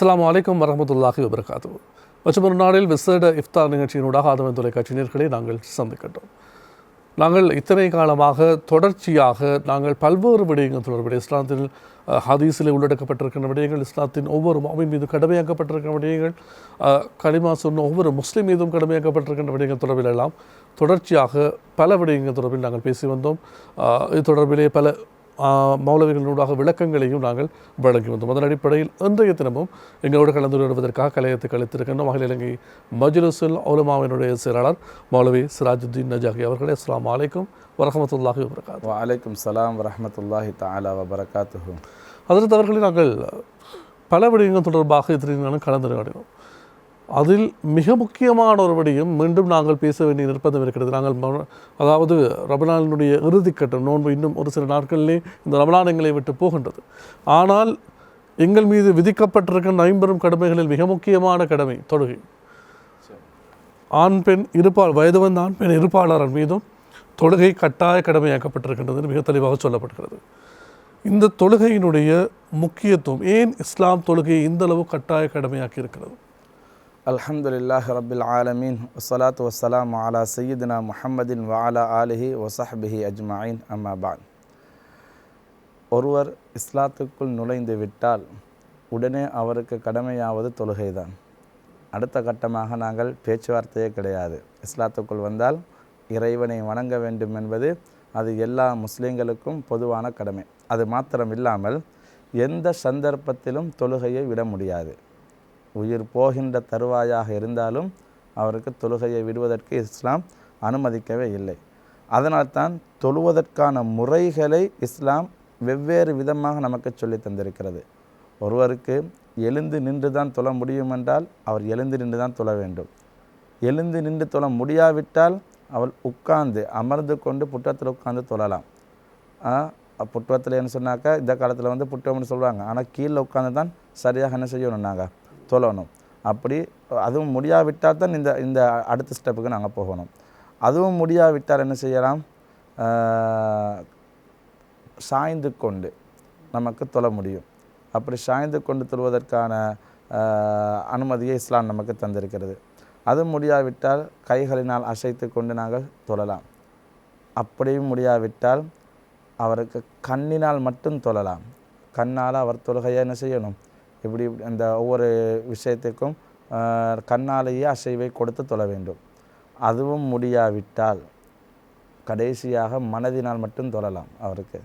அஸ்லாம் அலைக்கும் வரமத்துல்லாஹி வபரகாத்து மற்றும் ஒரு நாளில் விசேட இஃப்தார் நிகழ்ச்சியினூடாக ஆதவன் தொலைக்காட்சி நேர்களை நாங்கள் சந்திக்கின்றோம் நாங்கள் இத்தனை காலமாக தொடர்ச்சியாக நாங்கள் பல்வேறு விடயங்கள் தொடர்புடைய இஸ்லாத்தில் ஹதீஸில் உள்ளடக்கப்பட்டிருக்கின்ற விடயங்கள் இஸ்லாத்தின் ஒவ்வொரு மாமின் மீது கடமையாக்கப்பட்டிருக்கிற விடயங்கள் களிமா சொன்ன ஒவ்வொரு முஸ்லீம் மீதும் கடமையாக்கப்பட்டிருக்கின்ற விடயங்கள் தொடர்பில் எல்லாம் தொடர்ச்சியாக பல விடயங்கள் தொடர்பில் நாங்கள் பேசி வந்தோம். இது தொடர்பிலே பல ஆஹ் மௌலவிகளினூடாக விளக்கங்களையும் நாங்கள் வழங்கி வந்தோம் அதன் அடிப்படையில் இன்றைய தினமும் எங்களோடு கலந்து வருவதற்காக கலையத்துக்கு அளித்திருக்கின்ற மகளிர் இலங்கை மஜ்லிஸுல் உலமாவினுடைய செயலாளர் மௌலவி சிராஜுத்தீன் நஜாகி அவர்களே அஸ்ஸலாமு அலைக்கும் வரஹமத்துல்லாஹி வபரகாத். வலைக்கும் சலாம் வரஹமத்துல்லாஹி தஆலா வபரகாத்துஹு. அதற்கு அவர்களை நாங்கள் பல விடயங்கள் தொடர்பாக நாளும் கலந்துரையாடினோம். அதில் மிக முக்கியமான ஒரு விடயம் மீண்டும் நாங்கள் பேச வேண்டிய நிர்பந்தம் இருக்கிறது. நாங்கள் ம- அதாவது ரமலானினுடைய இறுதிக்கட்டம் நோன்பு இன்னும் ஒரு சில நாட்களிலே இந்த ரமலான் எங்களை விட்டு போகின்றது. ஆனால் எங்கள் மீது விதிக்கப்பட்டிருக்கின்ற ஐம்பெரும் கடமைகளில் மிக முக்கியமான கடமை தொழுகை. ஆண் பெண் இருப்பாள் வயது வந்த ஆண் பெண் இருப்பாளர் மீதும் தொழுகை கட்டாய கடமையாக்கப்பட்டிருக்கின்றது மிக தெளிவாக சொல்லப்படுகிறது. இந்த தொழுகையினுடைய முக்கியத்துவம் ஏன் இஸ்லாம் தொழுகையை இந்தளவு கட்டாய கடமையாக்கி இருக்கிறது அல்ஹம்துலில்லாஹ் ரபில் ஆலமீன். வசலாத்து வசலாம் அலா சையீதுனா முஹம்மதின் வாலா ஆலிஹி வசஹபிஹி அஜ்மாயின். அம்மாபான் ஒருவர் இஸ்லாத்துக்குள் நுழைந்து விட்டால் உடனே அவருக்கு கடமையாவது தொழுகைதான். அடுத்த கட்டமாக நாங்கள் பேச்சுவார்த்தையே கிடையாது. இஸ்லாத்துக்குள் வந்தால் இறைவனை வணங்க வேண்டும் என்பது அது எல்லா முஸ்லீம்களுக்கும் பொதுவான கடமை. அது மாத்திரம் இல்லாமல் எந்த சந்தர்ப்பத்திலும் தொழுகையை விட முடியாது. உயிர் போகின்ற தருவாயாக இருந்தாலும் அவருக்கு தொழுகையை விடுவதற்கு இஸ்லாம் அனுமதிக்கவே இல்லை. அதனால்தான் தொழுவதற்கான முறைகளை இஸ்லாம் வெவ்வேறு விதமாக நமக்கு சொல்லி தந்திருக்கிறது. ஒருவருக்கு எழுந்து நின்று தான் தொழ முடியும் என்றால் அவர் எழுந்து நின்று தான் தொழ வேண்டும். எழுந்து நின்று தொழ முடியாவிட்டால் அவள் உட்கார்ந்து அமர்ந்து கொண்டு புற்றத்தில் உட்கார்ந்து தொழலாம். புற்றத்தில் என்ன சொன்னாக்கா இந்த காலத்தில் வந்து புற்றம்னு சொல்லுவாங்க. ஆனால் கீழே உட்காந்து தான் சரியாக என்ன செய்யணும்னாங்க தொழணும். அப்படி அதுவும் முடியாவிட்டால் தான் இந்த இந்த அடுத்த ஸ்டெப்புக்கு நாங்கள் போகணும். அதுவும் முடியாவிட்டால் என்ன செய்யலாம்? சாய்ந்து கொண்டு நமக்கு தொழ முடியும். அப்படி சாய்ந்து கொண்டு தொழுவதற்கான அனுமதியை இஸ்லாம் நமக்கு தந்திருக்கிறது. அது முடியாவிட்டால் கைகளினால் அசைத்து கொண்டு நாங்கள் தொழலாம். அப்படியும் முடியாவிட்டால் அவருக்கு கண்ணினால் மட்டும் தொழலாம். கண்ணால் அவர் தொழுகையை என்ன செய்யணும்? இப்படி அந்த ஒவ்வொரு விஷயத்துக்கும் கண்ணாலேயே அசைவை கொடுத்து தொழ வேண்டும். அதுவும் முடியாவிட்டால் கடைசியாக மனதினால் மட்டும் தொழலாம் அவருக்கு.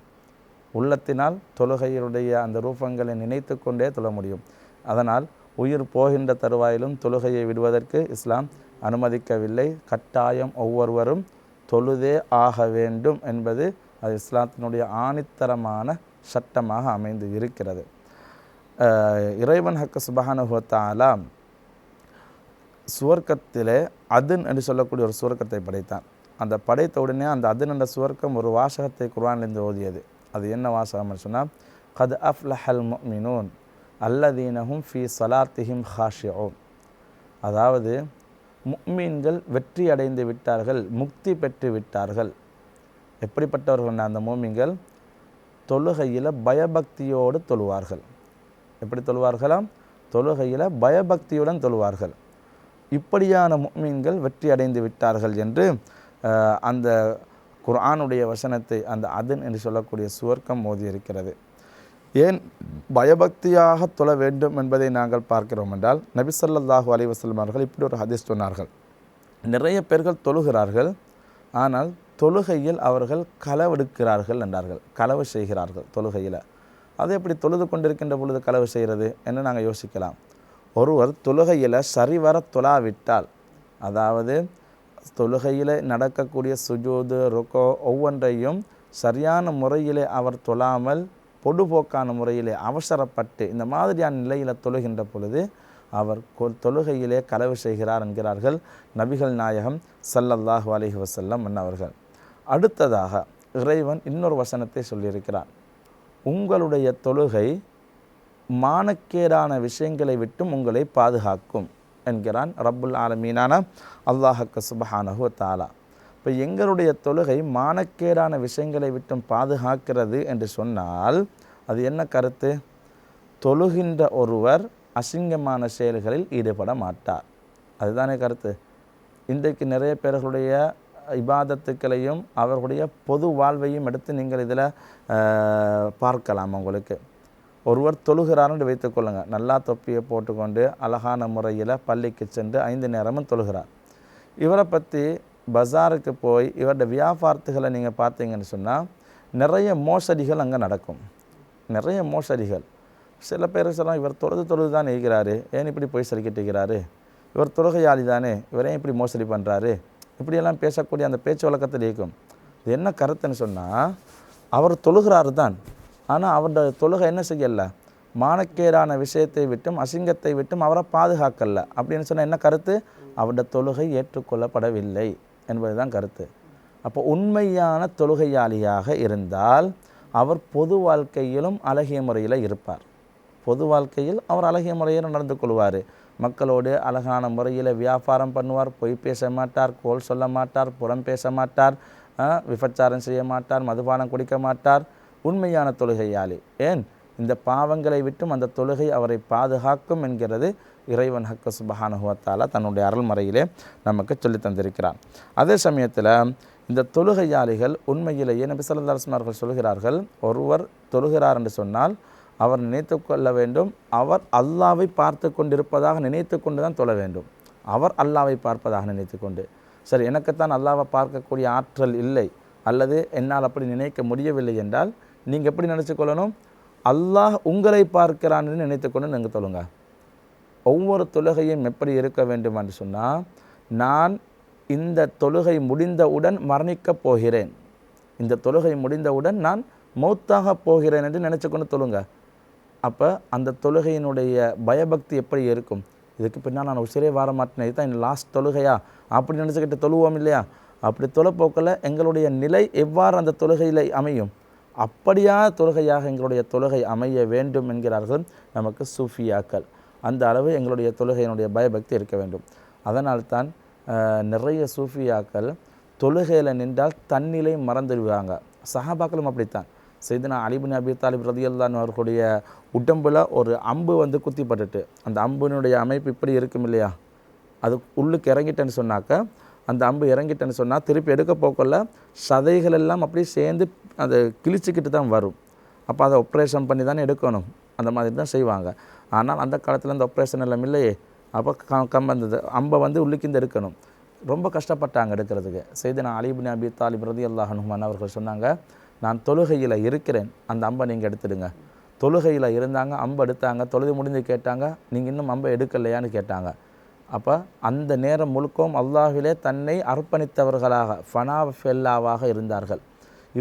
உள்ளத்தினால் தொழுகையினுடைய அந்த ரூபங்களை நினைத்து கொண்டே தொழ முடியும். அதனால் உயிர் போகின்ற தருவாயிலும் தொழுகையை விடுவதற்கு இஸ்லாம் அனுமதிக்கவில்லை. கட்டாயம் ஒவ்வொருவரும் தொழுதே ஆக வேண்டும் என்பது அது இஸ்லாத்தினுடைய ஆணித்தரமான சட்டமாக அமைந்து இருக்கிறது. இறைவன் ஹக்க சுபஹானுஹத்தாலா சுவர்க்கத்திலே அதுன் என்று சொல்லக்கூடிய ஒரு சுவர்க்கத்தை படைத்தான். அந்த படைத்த உடனே அந்த அதுன் என்ற சுவர்க்கம் ஒரு வாசகத்தை குர்ஆனிலிருந்து ஓதியது. அது என்ன வாசகம்னு சொன்னால் கத் அஃப்லஹல் முஃமினூன் அல்லதீனஹும் ஃபி சலாத்திஹிம் ஹாஷியோம் அதாவது முக்மீன்கள் வெற்றி அடைந்து விட்டார்கள் முக்தி பெற்று விட்டார்கள். எப்படிப்பட்டவர்கள் அந்த மூமின்கள் தொழுகையில் பயபக்தியோடு தொழுவார்கள். எப்படி தொழுவார்களாம் தொழுகையில் பயபக்தியுடன் தொழுவார்கள். இப்படியான மீன்கள் வெற்றி அடைந்து விட்டார்கள் என்று அந்த குர்ஆனுடைய வசனத்தை அந்த அதன் என்று சொல்லக்கூடிய சுவர்க்கம் மோதி இருக்கிறது ஏன் பயபக்தியாக தொழ வேண்டும் என்பதை நாங்கள் பார்க்கிறோம் என்றால் நபி ஸல்லல்லாஹு அலைஹி அவர்கள் இப்படி ஒரு ஹதீஸ் சொன்னார்கள். நிறைய பேர்கள் தொழுகிறார்கள் ஆனால் தொழுகையில் அவர்கள் களவெடுக்கிறார்கள் என்றார்கள் களவு செய்கிறார்கள் தொழுகையில். அது எப்படி தொழுது கொண்டிருக்கின்ற பொழுது களவு செய்கிறது என்று நாங்கள் யோசிக்கலாம். ஒருவர் தொழுகையில் சரிவர தொழாவிட்டால் அதாவது தொழுகையில் நடக்கக்கூடிய சுஜூது ருக்கோ ஒவ்வொன்றையும் சரியான முறையிலே அவர் தொழாமல் பொடுபோக்கான முறையிலே அவசரப்பட்டு இந்த மாதிரியான நிலையில் தொழுகின்ற பொழுது அவர் தொழுகையிலே களவு செய்கிறார் என்கிறார்கள் நபிகள் நாயகம் சல்லல்லாஹு அலைஹி வசல்லம் அவர்கள் அடுத்ததாக இறைவன் இன்னொரு வசனத்தை சொல்லியிருக்கிறார் உங்களுடைய தொழுகை மானக்கேடான விஷயங்களை விட்டும் உங்களை பாதுகாக்கும் என்கிறான் ரப்புல் ஆலமீனான அல்லாஹக்க சுபஹானஹு தாலா இப்போ எங்களுடைய தொழுகை மானக்கேடான விஷயங்களை விட்டும் பாதுகாக்கிறது என்று சொன்னால் அது என்ன கருத்து? தொழுகின்ற ஒருவர் அசிங்கமான செயல்களில் ஈடுபட மாட்டார். அதுதானே கருத்து. இன்றைக்கு நிறைய பேர்களுடைய இபாதத்துக்களையும் அவர்களுடைய பொது வாழ்வையும் எடுத்து நீங்கள் இதில் பார்க்கலாம் உங்களுக்கு. ஒருவர் தொழுகிறார்னு வைத்துக்கொள்ளுங்க நல்லா தொப்பியை போட்டுக்கொண்டு அழகான முறையில் பள்ளிக்கு சென்று ஐந்து நேரமும் தொழுகிறார். இவரை பற்றி பஜாருக்கு போய் இவருடைய வியாபாரத்துகளை நீங்கள் பார்த்தீங்கன்னு சொன்னால் நிறைய மோசடிகள் அங்கே நடக்கும். நிறைய மோசடிகள். சில பேர் சொல்லலாம் இவர் தொழுது தொழுது தான் இருக்கிறாரு ஏன் இப்படி போய் சரிக்கிட்டு இருக்கிறாரு? இவர் தொழுகையாளி தானே. இவரே இப்படி மோசடி பண்ணுறாரு இப்படியெல்லாம் பேசக்கூடிய அந்த பேச்சு வழக்கத்தில் இருக்கும் இது என்ன கருத்துன்னு சொன்னால் அவர் தொழுகிறாரு தான். ஆனால் அவருடைய தொழுகை என்ன செய்யல? மானக்கேடான விஷயத்தை விட்டும் அசிங்கத்தை விட்டும் அவரை பாதுகாக்கல. அப்படின்னு சொன்னால் என்ன கருத்து? அவருடைய தொழுகை ஏற்றுக்கொள்ளப்படவில்லை என்பதுதான் கருத்து. அப்போ உண்மையான தொழுகையாளியாக இருந்தால் அவர் பொது வாழ்க்கையிலும் அழகிய முறையில் இருப்பார். பொது வாழ்க்கையில் அவர் அழகிய முறையில் நடந்து கொள்வார். மக்களோடு அழகான முறையில் வியாபாரம் பண்ணுவார் பொய் பேச மாட்டார் கோல் சொல்ல மாட்டார் புறம் பேச மாட்டார் விபச்சாரம் செய்ய மாட்டார் மதுபானம் குடிக்க மாட்டார். உண்மையான தொழுகையாளி ஏன்? இந்த பாவங்களை விட்டும் அந்த தொழுகை அவரை பாதுகாக்கும் என்கிறது இறைவன் ஹக்கு சுபஹானுவத்தால தன்னுடைய அருள்மறையிலே நமக்கு சொல்லி தந்திருக்கிறான். அதே சமயத்தில் இந்த தொழுகையாளிகள் உண்மையிலேயே நபி ஸல்லல்லாஹு சொல்கிறார்கள் ஒருவர் தொழுகிறார் என்று சொன்னால் அவர் நினைத்து கொள்ள வேண்டும். அவர் அல்லாவை பார்த்து கொண்டிருப்பதாக நினைத்து கொண்டு தான் தொழ வேண்டும். அவர் அல்லாவை பார்ப்பதாக நினைத்து கொண்டு. சரி எனக்குத்தான் அல்லாவை பார்க்கக்கூடிய ஆற்றல் இல்லை. அல்லது என்னால் அப்படி நினைக்க முடியவில்லை என்றால் நீங்கள் எப்படி நினைச்சு கொள்ளணும்? அல்லாஹ் உங்களை பார்க்கிறான்னு நினைத்து கொண்டு நீங்கள் தொழுங்க. ஒவ்வொரு தொழுகையும் எப்படி இருக்க வேண்டும் என்று சொன்னால் நான் இந்த தொழுகை முடிந்தவுடன் மரணிக்கப் போகிறேன். இந்த தொழுகை முடிந்தவுடன் நான் மௌத்தாக போகிறேன் என்று நினச்சி கொண்டு தொழுங்க. அப்போ அந்த தொழுகையினுடைய பயபக்தி எப்படி இருக்கும்? இதுக்கு பின்னால் நான் உசிரே வர மாட்டேன் இதுதான் என் லாஸ்ட் தொழுகையா? அப்படி நினச்சிக்கிட்டு தொழுவோம் இல்லையா? அப்படி தொலைப்போக்கில் எங்களுடைய நிலை எவ்வாறு அந்த தொழுகையில் அமையும்? அப்படியா தொழுகையாக எங்களுடைய தொழுகை அமைய வேண்டும் என்கிறார்கள் நமக்கு சூஃபியாக்கள். அந்த அளவு எங்களுடைய தொழுகையினுடைய பயபக்தி இருக்க வேண்டும். அதனால்தான் நிறைய சூஃபியாக்கள் தொழுகையில் நின்றால் தன்னிலை மறந்துடுவாங்க சஹாபாக்களும் அப்படித்தான். செய்தினா அலிபின் அபி தாலிப் ரதியல்லான் அவர்களுடைய உடம்பில் ஒரு அம்பு வந்து குத்திப்பட்டுட்டு அந்த அம்பினுடைய அமைப்பு இப்படி இருக்கும் இல்லையா? அது உள்ளுக்கு இறங்கிட்டேன்னு சொன்னாக்க அந்த அம்பு இறங்கிட்டேன்னு சொன்னால் திருப்பி எடுக்க போக்கல சதைகள் எல்லாம் அப்படியே சேர்ந்து அதை கிழிச்சிக்கிட்டு தான் வரும். அப்போ அதை ஆப்ரேஷன் பண்ணி தானே எடுக்கணும். அந்த மாதிரி தான் செய்வாங்க. ஆனால் அந்த காலத்தில் அந்த ஆப்ரேஷன் எல்லாம் இல்லையே. அப்போ க கம் அந்த அம்பை வந்து உள்ளுக்கிந்து எடுக்கணும். ரொம்ப கஷ்டப்பட்டாங்க எடுக்கிறதுக்கு. செய்தனா அலிபின் அபி தாலிப் ரதி அல்லாஹனுமான் அவர்கள் சொன்னாங்க நான் தொழுகையில் இருக்கிறேன். அந்த அம்பை நீங்கள் எடுத்துடுங்க. தொழுகையில் இருந்தாங்க அம்பை எடுத்தாங்க தொழுது முடிந்து கேட்டாங்க நீங்கள் இன்னும் அம்பை எடுக்கலையான்னு கேட்டாங்க. அப்போ அந்த நேரம் முழுக்கவும் அல்லாஹிலே தன்னை அர்ப்பணித்தவர்களாக ஃபனா ஃபெல்லாவாக இருந்தார்கள்.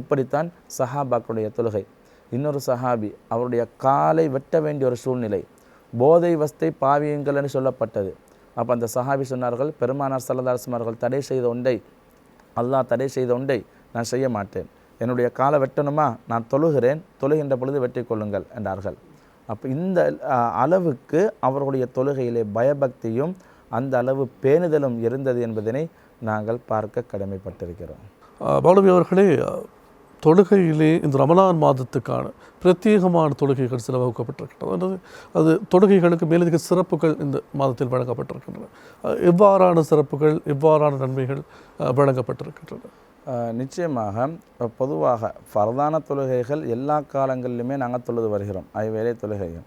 இப்படித்தான் சஹாபாக்களுடைய தொழுகை. இன்னொரு சஹாபி அவருடைய காலை வெட்ட வேண்டிய ஒரு சூழ்நிலை. போதை வஸ்தை பாவியுங்கள்னு சொல்லப்பட்டது. அப்போ அந்த சஹாபி சொன்னார்கள் பெருமானார் சல்லதாசம் அவர்கள் தடை செய்த ஒன்றை அல்லாஹ் தடை செய்த ஒன்றை நான் செய்ய மாட்டேன். என்னுடைய காலை வெட்டணுமா? நான் தொழுகிறேன். தொழுகின்ற பொழுது வெற்றி கொள்ளுங்கள் என்றார்கள். அப்போ இந்த அளவுக்கு அவர்களுடைய தொழுகையிலே பயபக்தியும் அந்த அளவு பேணுதலும் இருந்தது என்பதனை நாங்கள் பார்க்க கடமைப்பட்டிருக்கிறோம். அஹ், மௌலவி அவர்களே தொழுகையிலே இந்த ரமலான் மாதத்துக்கான பிரத்யேகமான தொழுகைகள் சில வகுக்கப்பட்டிருக்கின்றன அது தொழுகைகளுக்கு மேலதிக சிறப்புகள் இந்த மாதத்தில் வழங்கப்பட்டிருக்கின்றன. எவ்வாறான சிறப்புகள் எவ்வாறான நன்மைகள் வழங்கப்பட்டிருக்கின்றன? நிச்சயமாக பொதுவாக ஃபர்தான தொழுகைகள் எல்லா காலங்களிலுமே நாங்கள் தொழுது வருகிறோம். ஐவேளை தொழுகைகள்.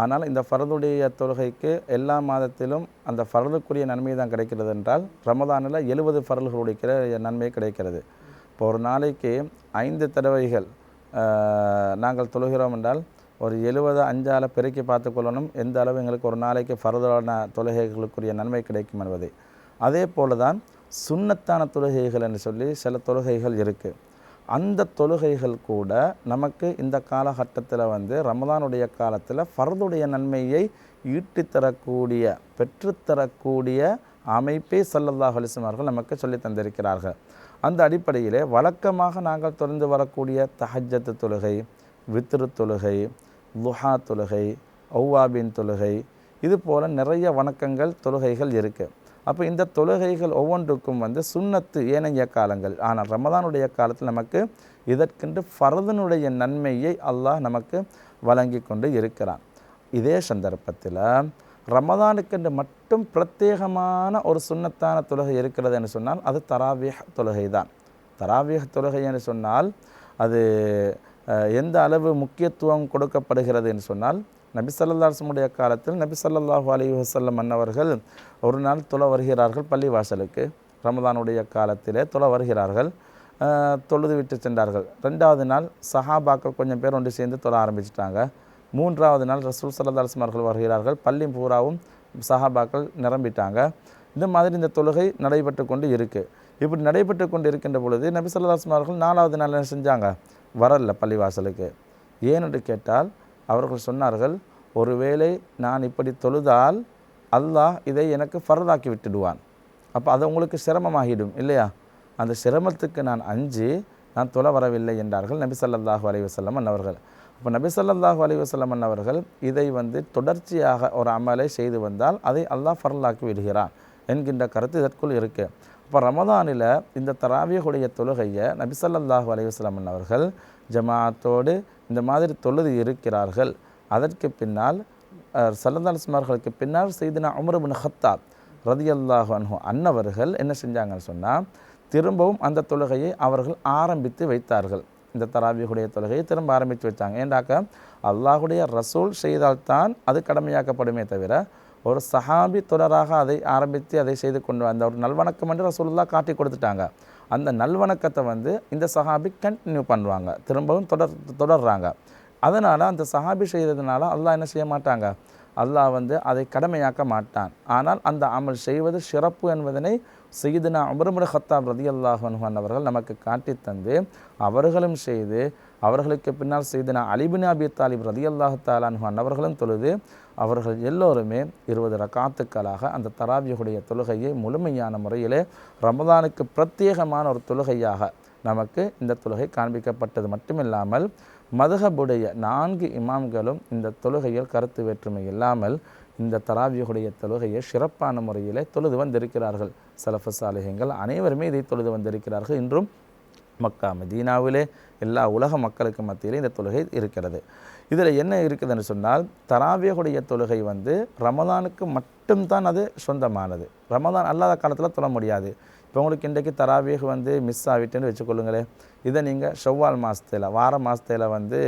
ஆனால் இந்த ஃபரதுடைய தொழுகைக்கு எல்லா மாதத்திலும் அந்த ஃபரதுக்குரிய நன்மை தான் கிடைக்கிறது என்றால் ரமதானில் எழுபது ஃபரல்களுடைய நன்மை கிடைக்கிறது. இப்போ ஒரு நாளைக்கு ஐந்து தடவைகள் நாங்கள் தொழுகிறோம் என்றால் ஒரு எழுபது அஞ்சால் பெருக்கி பார்த்துக்கொள்ளணும் எந்த அளவு எங்களுக்கு ஒரு நாளைக்கு ஃபரதான தொழுகைகளுக்குரிய நன்மை கிடைக்கும் என்பதை. அதே போல தான் சுண்ணத்தான தொழுகைகள் என்று சொல்லி சில தொழுகைகள் இருக்குது அந்த தொழுகைகள் கூட நமக்கு இந்த காலகட்டத்தில் வந்து ரமதானுடைய காலத்தில் ஃபர்துடைய நன்மையை ஈட்டித்தரக்கூடிய பெற்றுத்தரக்கூடிய அமைப்பே சல்லல்லாஹ் ஹலிசுமார்கள் நமக்கு சொல்லி தந்திருக்கிறார்கள். அந்த அடிப்படையிலே வழக்கமாக நாங்கள் தொடர்ந்து வரக்கூடிய தஹஜத்து தொழுகை வித்ரு தொழுகை லுஹா தொழுகை ஒவ்வாபின் தொழுகை இது போல் நிறைய வணக்கங்கள் தொழுகைகள் இருக்குது அப்போ இந்த தொழுகைகள் ஒவ்வொன்றுக்கும் வந்து சுன்னத்து ஏனைய காலங்கள். ஆனால் ரமதானுடைய காலத்தில் நமக்கு இதற்கென்று ஃபரதனுடைய நன்மையை அல்லாஹ் நமக்கு வழங்கி கொண்டு இருக்கிறான். இதே சந்தர்ப்பத்தில் ரமதானுக்கென்று மட்டும் பிரத்யேகமான ஒரு சுன்னத்தான தொழுகை இருக்கிறது என்று சொன்னால் அது தராவியஹ் தொழுகை தான். தராவியஹ் தொழுகை என்று சொன்னால் அது எந்த அளவு முக்கியத்துவம் கொடுக்கப்படுகிறது என்று சொன்னால் நபி சல்லாஹமுடைய காலத்தில் நபி சல்லாஹூ அலி வசல்லம் அன்னவர்கள் ஒரு நாள் தொழ வருகிறார்கள் பள்ளிவாசலுக்கு. ரமதானுடைய காலத்திலே தொழ வருகிறார்கள். தொழுது விட்டு சென்றார்கள். ரெண்டாவது நாள் சஹாபாக்கள் கொஞ்சம் பேர் ஒன்று சேர்ந்து தொழ ஆரம்பிச்சிட்டாங்க. மூன்றாவது நாள் ரசூல் சல்லா அவர்கள் வருகிறார்கள். பள்ளி பூராவும் சஹாபாக்கள் நிரம்பிட்டாங்க. இந்த மாதிரி இந்த தொழுகை நடைபெற்று கொண்டு இருக்குது இப்படி நடைபெற்று கொண்டு இருக்கின்ற பொழுது நபி ஸல்லல்லாஹு அவர்கள் நாலாவது நாள் என்ன செஞ்சாங்க? வரல பள்ளிவாசலுக்கு. ஏனென்று கேட்டால் அவர்கள் சொன்னார்கள் ஒருவேளை நான் இப்படி தொழுதால் அல்லாஹ் இதை எனக்கு ஃபரதாக்கி விட்டுடுவான். அப்போ அது உங்களுக்கு சிரமமாகிடும் இல்லையா? அந்த சிரமத்துக்கு நான் அஞ்சு நான் தொலை வரவில்லை என்றார்கள் நபி ஸல்லல்லாஹு அலைவசல்லம் அன்னவர்கள். அப்போ நபி ஸல்லல்லாஹு அலைவசல்லம் அன்னவர்கள் இதை வந்து தொடர்ச்சியாக ஒரு அமலை செய்து வந்தால் அதை அல்லாஹ் ஃபரலாக்கி விடுகிறான் என்கின்ற கருத்து இதற்குள் இருக்குது அப்போ ரமதானில் இந்த தராவியகுடைய தொழுகையை நபி ஸல்லல்லாஹு அவர்கள் ஜமாத்தோடு ஜமாஅத்தோடு இந்த மாதிரி தொழுது இருக்கிறார்கள். அதற்கு பின்னால் சல்லதாஸ்மார்களுக்கு பின்னால் செய்தினா உமர் ஹத்தாப் ரதியல்லாஹு அன்ஹு அன்னவர்கள் என்ன செஞ்சாங்கன்னு சொன்னால் திரும்பவும் அந்த தொழுகையை அவர்கள் ஆரம்பித்து வைத்தார்கள். இந்த தராபியுடைய தொழுகையை திரும்ப ஆரம்பித்து வைத்தாங்க. ஏண்டாக்க அல்லாஹுடைய ரசூல் செய்தால்தான் அது கடமையாக்கப்படுமே தவிர ஒரு சஹாபி தொடராக அதை ஆரம்பித்து அதை செய்து கொண்டு வந்த ஒரு நல்வணக்கம் என்று ரசூலுல்லா காட்டி கொடுத்துட்டாங்க. அந்த நல்வணக்கத்தை வந்து இந்த சஹாபி கண்டினியூ பண்ணுவாங்க. திரும்பவும் தொடர் தொடர்றாங்க. அதனால் அந்த சஹாபி செய்கிறதுனால அல்லாஹ் என்ன செய்ய மாட்டாங்க? அல்லாஹ் வந்து அதை கடமையாக்க மாட்டான். ஆனால் அந்த அமல் செய்வது சிறப்பு என்பதனை செய்துனா அமருமுர ஹத்தாப் ரதி அல்லாஹன் அவர்கள் நமக்கு காட்டி தந்து அவர்களும் செய்து அவர்களுக்கு பின்னால் செய்தனா அலிபின் அபி தாலிப் ரதி அல்லாஹ் தாலான் அவர்களும் தொழுது அவர்கள் எல்லோருமே இருபது ரக்காத்துக்களாக அந்த தராவியுடைய தொழுகையை முழுமையான முறையிலே ரமதானுக்கு பிரத்யேகமான ஒரு தொழுகையாக நமக்கு இந்த தொழுகை காண்பிக்கப்பட்டது மட்டுமில்லாமல் மதுகபுடைய நான்கு இமாம்களும் இந்த தொழுகையில் கருத்து வேற்றுமை இல்லாமல் இந்த தராவியுடைய தொழுகையை சிறப்பான முறையிலே தொழுது வந்திருக்கிறார்கள். சலஃபு சாலிஹங்கள் அனைவருமே இதை தொழுது வந்திருக்கிறார்கள். இன்றும் மக்கா மதீனாவிலே எல்லா உலக மக்களுக்கு மத்தியிலே இந்த தொழுகை இருக்கிறது. இதில் என்ன இருக்குதுன்னு சொன்னால் தராவியகுடைய தொழுகை வந்து ரமதானுக்கு மட்டும்தான் அது சொந்தமானது. ரமதான் அல்லாத காலத்தில் தொழ முடியாது. இப்போ உங்களுக்கு இன்றைக்கு தராவியகு வந்து மிஸ் ஆகிட்டுன்னு வச்சுக்கொள்ளுங்களேன். இதை நீங்கள் செவ்வால் மாதத்தில் வார மாதத்தில் வந்து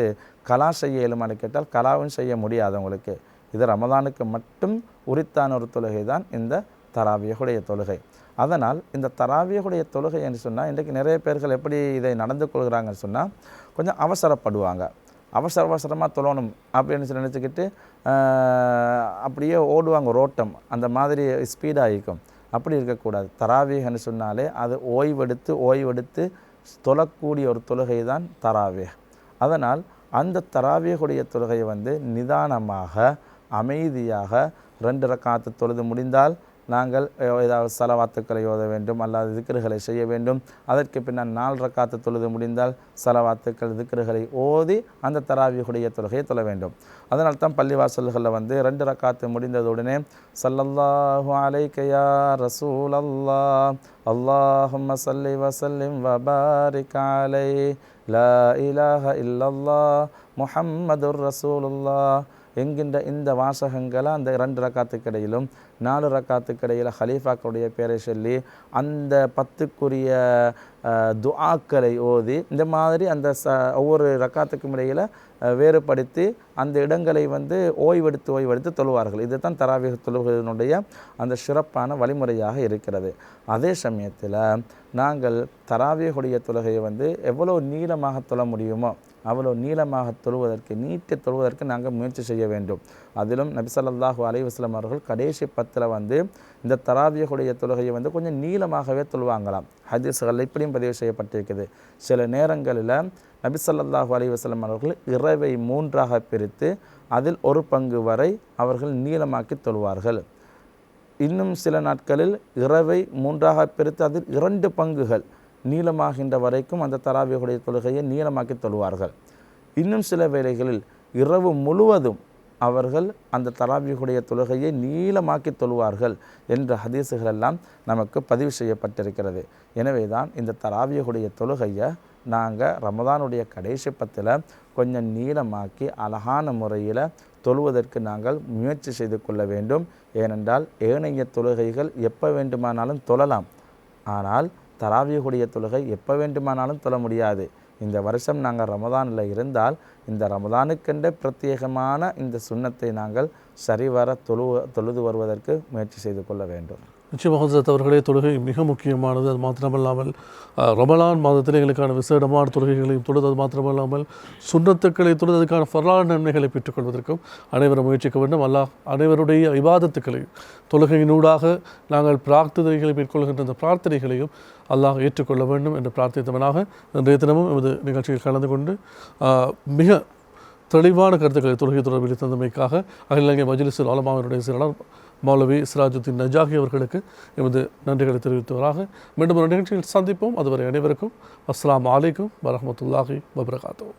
கலா செய்ய இயலுமான்னு கேட்டால் கலாவும் செய்ய முடியாது உங்களுக்கு. இது ரமதானுக்கு மட்டும் உரித்தான ஒரு தொழுகை தான் இந்த தராவியகுடைய தொழுகை. அதனால் இந்த தராவியகுடைய தொழுகை என்று சொன்னால் இன்றைக்கு நிறைய பேர்கள் எப்படி இதை நடந்து கொள்கிறாங்கன்னு சொன்னால் கொஞ்சம் அவசரப்படுவாங்க. அவசர அவசரமாக தொழணும் அப்படின்னு சொல்லி நினச்சிக்கிட்டு அப்படியே ஓடுவாங்க ரோட்டம். அந்த மாதிரி ஸ்பீடாக இருக்கும். அப்படி இருக்கக்கூடாது. தராவேகன்னு சொன்னாலே அது ஓய்வெடுத்து ஓய்வெடுத்து தொழக்கூடிய ஒரு தொழுகை தான் தராவேக. அதனால் அந்த தராவியகுடைய தொழுகையை வந்து நிதானமாக அமைதியாக ரெண்டு ரக்காத்து தொழுது முடிந்தால் நாங்கள் ஏதாவது சலவாத்துக்களை ஓத வேண்டும் அல்லாத திக்ருகளை செய்ய வேண்டும். அதற்கு பின்னால் நாலு ரக்காத்து தொழுது முடிந்தால் சலவாத்துக்கள் திக்ருகளை ஓதி அந்த தராவியுடைய தொழுகையை தொழ வேண்டும். அதனால் தான் பள்ளிவாசல்களில் வந்து ரெண்டு ரக்காத்து முடிந்ததுடனே சல்லல்லாஹு அலைக்கையா ரசூல் அல்லா அல்லாஹும் சல்லி வசல்லிம் வபாரிக் காலை லா இலாஹ இல்லல்லா முஹம்மதுர் ரசூலுல்லா என்கின்ற இந்த வாசகங்களை அந்த ரெண்டு ரக்காத்துக்கிடையிலும் நாலு ரக்காத்துக்கு இடையில் ஹலீஃபாக்களுடைய பேரை சொல்லி அந்த பத்துக்குரிய துஆக்களை ஓதி இந்த மாதிரி அந்த ச ஒவ்வொரு ரக்காத்துக்கும் இடையில் வேறுபடுத்தி அந்த இடங்களை வந்து ஓய்வெடுத்து ஓய்வெடுத்து தொழுவார்கள். இதுதான் தராவிக தொழுவதனுடைய அந்த சிறப்பான வழிமுறையாக இருக்கிறது. அதே சமயத்தில் நாங்கள் தராவியகுடைய தொழுகையை வந்து எவ்வளோ நீளமாக தொழ முடியுமோ அவ்வளோ நீளமாக தொழுவதற்கு நீட்டி தொழுவதற்கு நாங்கள் முயற்சி செய்ய வேண்டும். அதிலும் நபிசல்லாஹூ அலைவாஸ்லம் அவர்கள் கடைசி பத்தில் வந்து இந்த தராவியகுடைய தொழுகையை வந்து கொஞ்சம் நீளமாகவே தொழுவாங்களாம். ஹதீஸ்கள் இப்படியும் பதிவு செய்யப்பட்டிருக்குது. சில நேரங்களில் நபிசல்லாஹூ அலைவாஸ்லம் அவர்கள் இரவை மூன்றாக பிரித்து அதில் ஒரு பங்கு வரை அவர்கள் நீளமாக்கி தொழுவார்கள். இன்னும் சில நாட்களில் இரவை மூன்றாக பிரித்து அதில் இரண்டு பங்குகள் நீளமாகின்ற வரைக்கும் அந்த தராவியுடைய தொழுகையை நீளமாக்கி தொழுவார்கள். இன்னும் சில வேளைகளில் இரவு முழுவதும் அவர்கள் அந்த தராவியுடைய தொழுகையை நீளமாக்கி தொழுவார்கள் என்ற ஹதீசுகளெல்லாம் நமக்கு பதிவு செய்யப்பட்டிருக்கிறது. எனவே தான் இந்த தராவியுடைய தொழுகையை நாங்கள் ரமதானுடைய கடைசி பத்தில் கொஞ்சம் நீளமாக்கி அழகான முறையில் தொழுவதற்கு நாங்கள் முயற்சி செய்து கொள்ள வேண்டும். ஏனென்றால் ஏனைய தொழுகைகள் எப்போ வேண்டுமானாலும் தொழலாம். ஆனால் தராவியகுடைய தொழுகை எப்போ வேண்டுமானாலும் தொழ முடியாது. இந்த வருஷம் நாங்கள் ரமதானில் இருந்தால் இந்த ரமதானுக்கென்ற பிரத்யேகமான இந்த சுண்ணத்தை நாங்கள் சரிவர தொழு தொழுது வருவதற்கு முயற்சி செய்து கொள்ள வேண்டும். நிச்சயமாக அவர்களே தொழுகை மிக முக்கியமானது. அது மாத்திரமல்லாமல் ரமலான் மாதத்தில் எங்களுக்கான விசேடமான தொழுகைகளையும் தொழுது அது மாத்திரமல்லாமல் சுண்ணத்துக்களை தொழுது அதுக்கான ஃபர்லான நன்மைகளை பெற்றுக்கொள்வதற்கும் அனைவரும் முயற்சிக்க வேண்டும். அல்லாஹ் அனைவருடைய விவாதத்துக்களையும் தொழுகையினூடாக நாங்கள் பிரார்த்தனைகளை மேற்கொள்கின்ற அந்த பிரார்த்தனைகளையும் அல்லாஹ் ஏற்றுக்கொள்ள வேண்டும் என்று பிரார்த்தித்தவனாக இன்றைய தினமும் எமது நிகழ்ச்சியில் கலந்து கொண்டு மிக தெளிவான கருத்துக்களை தொழுகை தொடர்பில் தந்தமைக்காக அகில இலங்கை மஜ்லிஸுல் ஆலமாவினுடைய செயலாளர் மௌலவி சிராஜுத்தீன் நஜாகி அவர்களுக்கு எமது நன்றிகளை தெரிவித்தவராக மீண்டும் ஒரு நிகழ்ச்சியில் சந்திப்போம். அதுவரை அனைவருக்கும் அஸ்லாம் அலைக்கும் வரமத்துல்லாஹி வபரகாத்தோம்